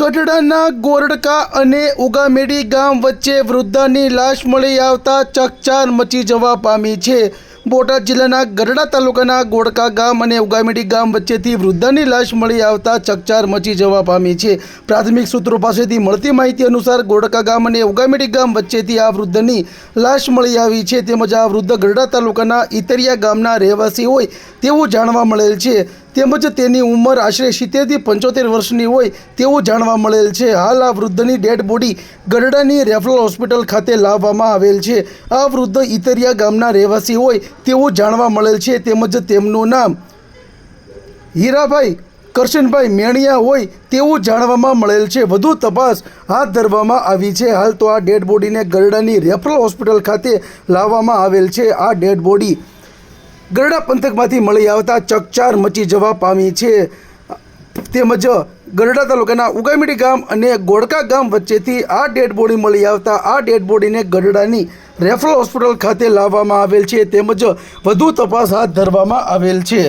ગઢડાના ગોરડકા અને ઉગામેડી ગામ વચ્ચે વૃદ્ધાની લાશ મળી આવતા ચકચાર મચી જવા પામી છે. બોટાદ જિલ્લાના ગઢડા તાલુકાના ગોડકા ગામ અને ઉગામેડી ગામ વચ્ચેથી વૃદ્ધાની લાશ મળી આવતા ચકચાર મચી જવા પામી છે. પ્રાથમિક સૂત્રો પાસેથી મળતી માહિતી અનુસાર ગોડકા ગામ અને ઉગામેડી ગામ વચ્ચેથી આ વૃદ્ધની લાશ મળી આવી છે. તેમજ આ વૃદ્ધ ગઢડા તાલુકાના ઇતરિયા ગામના રહેવાસી હોય તેવું જાણવા મળેલ છે. તેમજ તેની ઉંમર આશરે સિત્તેરથી પંચોતેર વર્ષની હોય તેવું જાણવા મળેલ છે. હાલ આ વૃદ્ધની ડેડ બોડી ગઢડાની રેફરલ હોસ્પિટલ ખાતે લાવવામાં આવેલ છે. આ વૃદ્ધ ઇતરિયા ગામના રહેવાસી હોય તેવું જાણવા મળેલ છે. તેમજ તેમનું નામ હીરાભાઈ, કરશનભાઈ મેણિયા હોય તેવું જાણવામાં મળેલ છે. વધુ તપાસ હાથ ધરવામાં આવી છે. હાલ તો આ ડેડ બોડીને ગરડાની રેફરલ હોસ્પિટલ ખાતે લાવવામાં આવેલ છે. આ ડેડ બોડી ગરડા પંથકમાંથી મળી આવતા ચકચાર મચી જવા પામી છે. તેમજ ગરડા તાલુકાના ઉગામીડી ગામ અને ગોડકા ગામ વચ્ચેથી આ ડેડ બોડી મળી આવતા આ ડેડ બોડીને ગરડાની રેફરલ હોસ્પિટલ ખાતે લાવવામાં આવેલ છે. તેમજ વધુ તપાસ હાથ ધરવામાં આવેલ છે.